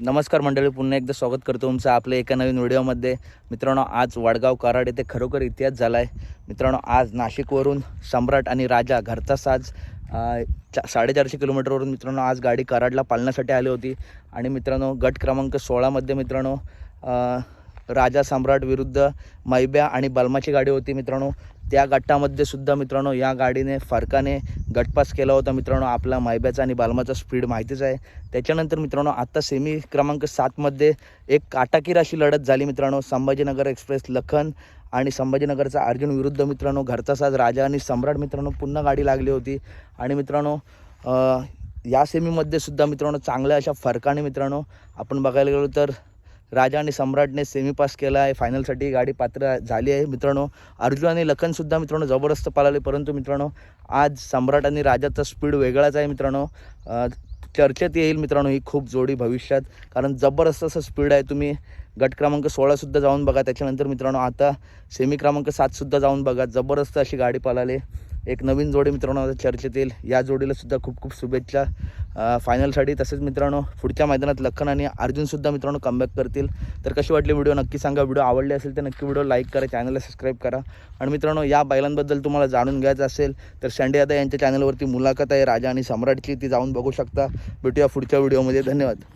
नमस्कार मंडळी पुन्हा एकदा स्वागत करतो तुमचं आपल्या एका नवीन व्हिडिओमध्ये. मित्रांनो आज वडगाव कराड येथे खरोखर इतिहास झाला आहे मित्रांनो आज नाशिकवरून सम्राट आणि राजा घरचा साज चा साडेचारशे किलोमीटरवरून मित्रांनो आज गाडी कराडला पालण्यासाठी आली होती. आणि मित्रांनो गट क्रमांक सोळामध्ये मित्रांनो राजा सम्राट विरुद्ध मैब्या आणि बलमाची गाडी होती मित्रांनो. त्या गटामध्ये सुद्धा मित्रांनो या गाडीने फरकाने गटपास केला होता मित्रांनो. आपला मायब्याचा आणि बालमाचा स्पीड माहितीच आहे. त्याच्यानंतर मित्रांनो आता सेमी क्रमांक सातमध्ये एक काटाकीर अशी लढत झाली मित्रांनो. संभाजीनगर एक्सप्रेस लखन आणि संभाजीनगरचा अर्जुन विरुद्ध मित्रांनो घरचा साज राजा आणि सम्राट मित्रांनो पुन्हा गाडी लागली होती. आणि मित्रांनो या सेमीमध्ये सुद्धा मित्रांनो चांगल्या अशा फरकाने मित्रांनो आपण बघायला गेलो तर राजा आणि सम्राटने सेमी पास केला आहे. फायनलसाठी गाडी पात्र झाली आहे. मित्रांनो अर्जुन आणि लखनसुद्धा मित्रांनो जबरदस्त पळाले. परंतु मित्रांनो आज सम्राट आणि राजाचा स्पीड वेगळाच आहे मित्रांनो. चर्चेत येईल मित्रांनो ही खूप जोडी भविष्यात. कारण जबरदस्त असं स्पीड आहे तुम्ही. गट क्रमांक सोळासुद्धा जाऊन बघा. त्याच्यानंतर मित्रांनो आता सेमी क्रमांक सातसुद्धा जाऊन बघा. जबरदस्त अशी गाडी पळाली. एक नवीन जोडी मित्रांनो चर्चेत येईल. या जोडीलासुद्धा खूप खूप शुभेच्छा. फायनलसाठी तसेच मित्रांनो पुढच्या मैदानात लखन आणि अर्जुनसुद्धा मित्रांनो कमबॅक करतील. तर कशी वाटली व्हिडिओ नक्की सांगा. व्हिडिओ आवडले असेल तर नक्की व्हिडिओ लाईक करा चॅनलला सबस्क्राईब करा. आणि मित्रांनो या बैलांबद्दल तुम्हाला जाणून घ्यायचं असेल तर संडे दादा यांच्या चॅनलवरती मुलाखत आहे. राजा आणि सम्राटची ती जाऊन बघू शकता. भेटूया पुढच्या व्हिडिओमध्ये धन्यवाद.